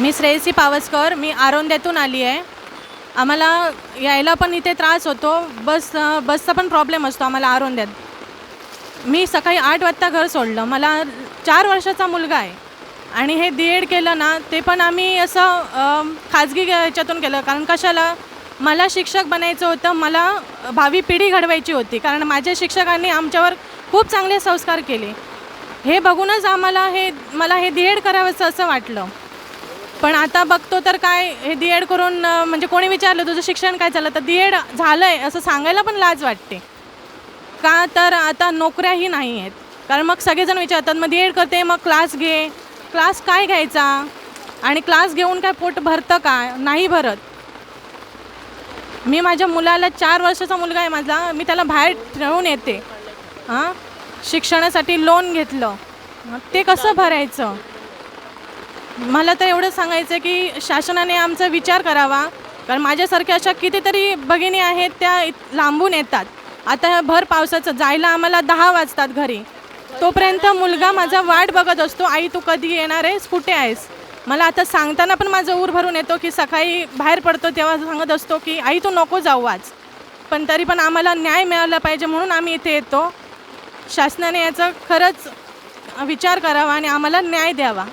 मी श्रेयसी पावसकर मी आरोंद्यातून आली आहे. आम्हाला यायला पण इथे त्रास होतो. बस बसचा पण प्रॉब्लेम असतो आम्हाला आरोंद्यात. मी सकाळी आठ वाजता घर सोडलं. मला चार वर्षाचा मुलगा आहे. आणि हे डी एड केलं ना ते पण आम्ही असं खाजगी याच्यातून केलं. कारण कशाला? मला शिक्षक बनायचं होतं. मला भावी पिढी घडवायची होती. कारण माझ्या शिक्षकांनी आमच्यावर खूप चांगले संस्कार केले. हे बघूनच आम्हाला हे मला हे डी एड करावंसं असं वाटलं. पण आता बघतो तर काय हे डी एड करून म्हणजे कोणी विचारलं तुझं शिक्षण काय झालं? तर डी एड झालं आहे असं सांगायला पण लाज वाटते. का तर आता नोकऱ्याही नाही आहेत. कारण मग सगळेजण विचारतात मग डी एड करते मग क्लास घे. क्लास काय घ्यायचा? आणि क्लास घेऊन काय पोट भरतं का? नाही भरत. मी माझ्या मुलाला चार वर्षाचा मुलगा आहे माझा मी त्याला बाहेर ठेवून येते. हां? शिक्षणासाठी लोन घेतलं. ते कसं भरायचं? मला तर एवढं सांगायचं आहे की शासनाने आमचा विचार करावा. कारण माझ्यासारख्या अशा कितीतरी भगिनी आहेत त्या लांबून येतात. आता भर पावसाचं जायला आम्हाला दहा वाजतात घरी. तोपर्यंत मुलगा माझा वाट बघत असतो आई तू कधी येणार आहेस? कुठे आहेस? मला आता सांगताना पण माझं ऊर भरून येतो की सकाळी बाहेर पडतो तेव्हा सांगत असतो की आई तू नको जाऊ आज. पण तरी पण आम्हाला न्याय मिळाला पाहिजे म्हणून आम्ही इथे येतो. शासनाने याचा खरंच विचार करावा आणि आम्हाला न्याय द्यावा.